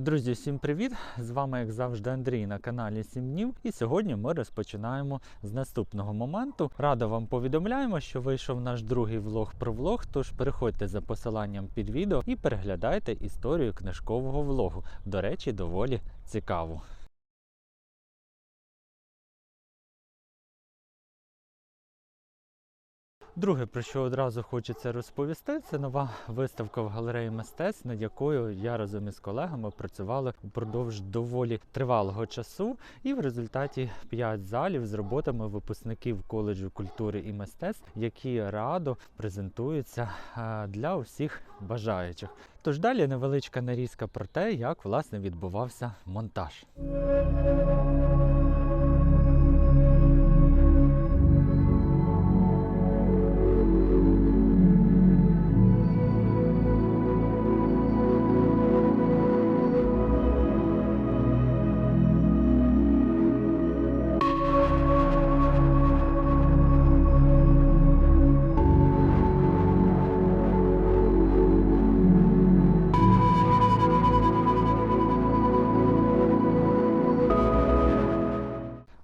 Друзі, всім привіт! З вами, як завжди, Андрій на каналі 7 днів. І сьогодні ми розпочинаємо з наступного моменту. Радо вам повідомляємо, що вийшов наш другий влог про влог. Тож переходьте за посиланням під відео і переглядайте історію книжкового влогу. До речі, доволі цікаву. Друге, про що одразу хочеться розповісти, це нова виставка в галереї мистецтв, над якою я разом із колегами працювали упродовж доволі тривалого часу. І в результаті п'ять залів з роботами випускників коледжу культури і мистецтв, які радо презентуються е, для усіх бажаючих. Тож далі невеличка нарізка про те, як власне відбувався монтаж.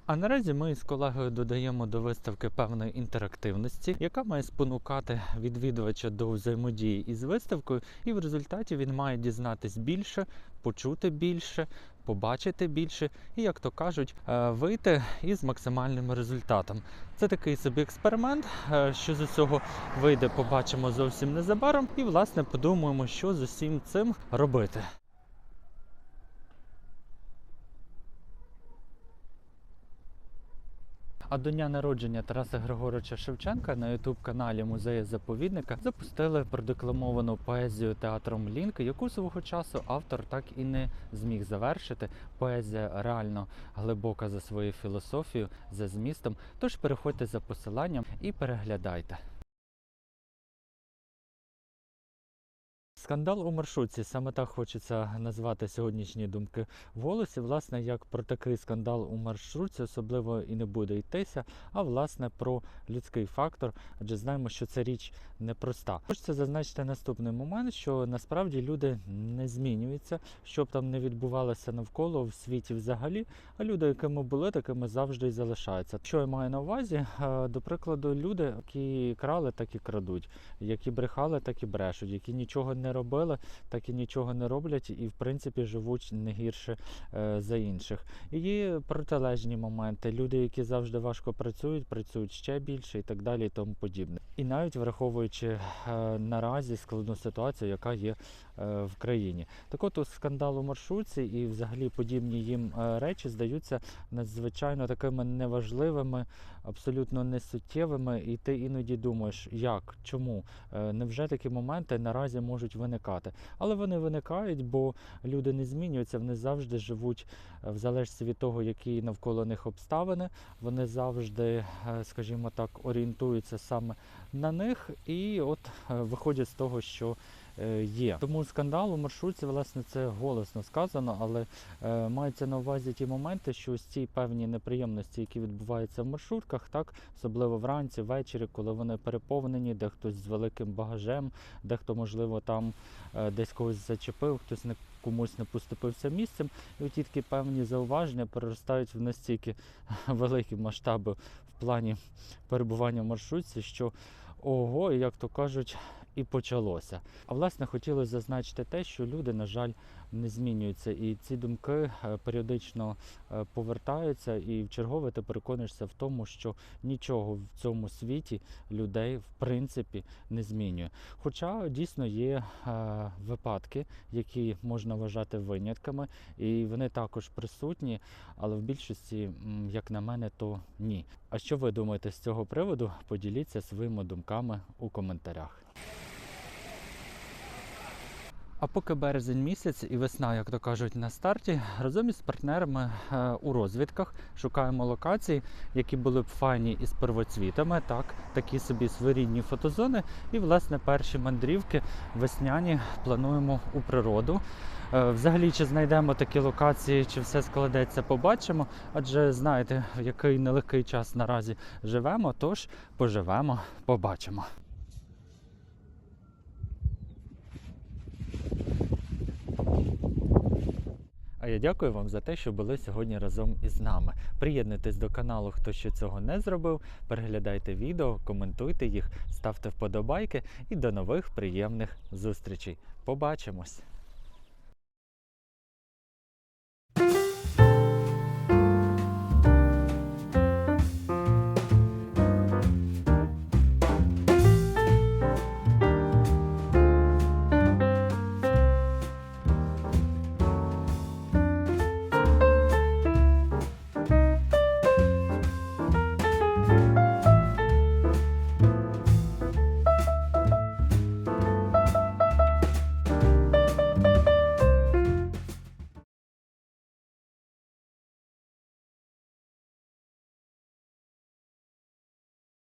А наразі ми з колегою додаємо до виставки певної інтерактивності, яка має спонукати відвідувача до взаємодії із виставкою, і в результаті він має дізнатись більше, почути більше, побачити більше, і, як то кажуть, е, вийти із максимальним результатом. Це такий собі експеримент. е, Що з усього вийде, побачимо зовсім незабаром, і власне подумаємо, що з усім цим робити. А до дня народження Тараса Григоровича Шевченка на ютуб-каналі Музею заповідника запустили продекламовану поезію театром Лінк, яку свого часу автор так і не зміг завершити. Поезія реально глибока за своєю філософією, за змістом. Тож переходьте за посиланням і переглядайте. Скандал у маршрутці. Саме так хочеться назвати сьогоднішні думки в. Власне, як про такий скандал у маршрутці особливо і не буде йтися, а власне про людський фактор, адже знаємо, що це річ непроста. Хочеться зазначити наступний момент, що насправді люди не змінюються, що б там не відбувалося навколо в світі взагалі. А люди, якими були, такими завжди і залишаються. Що я маю на увазі? Е, До прикладу, люди, які крали, так і крадуть, які брехали, так і брешуть, які нічого не робили, так і нічого не роблять, і в принципі живуть не гірше е, за інших. І протилежні моменти. Люди, які завжди важко працюють, працюють ще більше і так далі, і тому подібне. І навіть враховуючи е, наразі складну ситуацію, яка є е, в країні. Так от у скандал у маршрутці і взагалі подібні їм е, речі здаються надзвичайно такими неважливими, абсолютно несуттєвими, і ти іноді думаєш, як, чому, Е, невже такі моменти наразі можуть виникати. Але вони виникають, бо люди не змінюються, вони завжди живуть е, в залежності від того, які навколо них обставини. Вони завжди, е, скажімо так, орієнтуються саме на них, і от е, виходять з того, що є. Тому скандал у маршрутці, власне, це голосно сказано, але е, мається на увазі ті моменти, що ось ці певні неприємності, які відбуваються в маршрутках, так особливо вранці, ввечері, коли вони переповнені, де хтось з великим багажем, дехто, можливо, там е, десь когось зачепив, хтось не комусь не поступився місцем, і от ті такі певні зауваження переростають в настільки великі масштаби в плані перебування в маршрутці, що ого, як то кажуть, і почалося. А власне хотілося зазначити те, що люди, на жаль, не змінюються, і ці думки е, періодично е, повертаються, і в чергове ти переконуєшся в тому, що нічого в цьому світі людей в принципі не змінює. Хоча дійсно є е, випадки, які можна вважати винятками, і вони також присутні, але в більшості, як на мене, то ні. А що ви думаєте з цього приводу? Поділіться своїми думками у коментарях. А поки березень місяць і весна, як то кажуть, на старті, разом із партнерами е, у розвідках шукаємо локації, які були б файні із первоцвітами, так, такі собі своєрідні фотозони. І, власне, перші мандрівки весняні плануємо у природу. Е, Взагалі, чи знайдемо такі локації, чи все складеться, побачимо. Адже знаєте, в який нелегкий час наразі живемо, тож поживемо, побачимо. А я дякую вам за те, що були сьогодні разом із нами. Приєднуйтесь до каналу, хто ще цього не зробив. Переглядайте відео, коментуйте їх, ставте вподобайки і до нових приємних зустрічей. Побачимось!